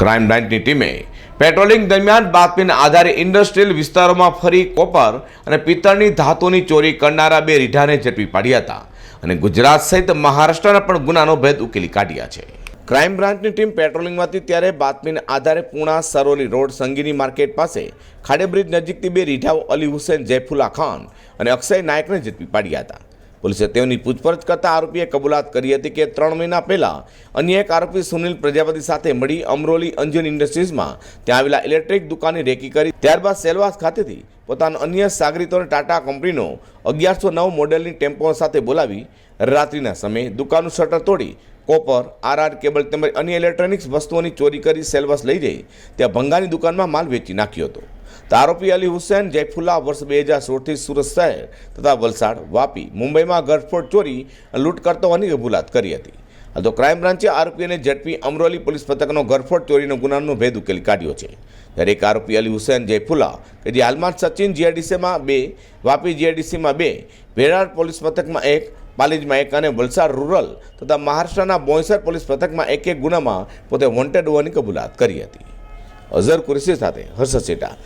Crime બ્રાન્ચની ટીમે patrolling દરમિયાન બાતમીના આધારે ઇન્ડસ્ટ્રીયલ વિસ્તારોમાં ફરી કોપર અને પિત્તળની ધાતુની ચોરી કરનારા બે રીઢાને ઝડપી પાડ્યા હતા અને ગુજરાત સહિત મહારાષ્ટ્રના પણ ગુનાનો ભેદ ઉકેલી કાઢ્યા છે. ક્રાઇમ બ્રાન્ચની ટીમ પેટ્રોલિંગમાં હતી ત્યારે બાતમીના આધારે પૂણા, સરોલી રોડ, સંગીની માર્કેટ પાસે ખાડે બ્રિજ નજીકથી બે રીઢાઓ અલી હુસેન જયફુલા ખાન અને અક્ષય નાયકને ઝડપી પાડ્યા હતા. પોલીસે તેઓની પૂછપરછ કરતા આરોપીએ કબૂલાત કરી હતી કે ત્રણ મહિના પહેલા અન્ય એક આરોપી સુનિલ પ્રજાપતિ સાથે મળી અમરોલી અંજન ઇન્ડસ્ટ્રીઝમાં ત્યાં આવેલા ઇલેક્ટ્રિક દુકાનની રેકી કરી ત્યારબાદ સેલવાસ ખાતેથી પોતાના અન્ય સાગરીતોને ટાટા કંપનીનો અગિયારસો નવ મોડેલની ટેમ્પો સાથે બોલાવી રાત્રિના સમયે દુકાનનું શટર તોડી કોપર, આરઆર કેબલ તેમજ અન્ય ઇલેક્ટ્રોનિક્સ વસ્તુઓની ચોરી કરી સેલવાસ લઈ જઈ ત્યાં ભંગાની દુકાનમાં માલ વેચી નાખ્યો હતો. તો આરોપી અલી હુસેન જયફુલ્લા વર્ષ બે હજાર સોળથી સુરત શહેર તથા વલસાડ, વાપી, મુંબઈમાં ગરફોડ ચોરી લૂંટ કરતો હોવાની કબૂલાત કરી હતી. તો ક્રાઇમ બ્રાન્ચે આરોપીને ઝડપી અમરોલી પોલીસ પથકનો ગરફોડ ચોરીનો ગુનાનો ભેદ ઉકેલી કાઢ્યો છે. ત્યારે એક આરોપી અલી હુસેન જયફુલ્લા, કે જે હાલમાં સચિન જીઆઈડીસીમાં બે, વાપી જીઆઈડીસીમાં બે વેરાડ પોલીસ પથકમાં એક, પાલીજમાં એક અને વલસાડ રૂરલ તથા મહારાષ્ટ્રના બોઈસર પોલીસ પથકમાં એક એક ગુનામાં પોતે વોન્ટેડ હોવાની કબૂલાત કરી હતી. અઝર કુરેશી સાથે હર્ષ સેટા.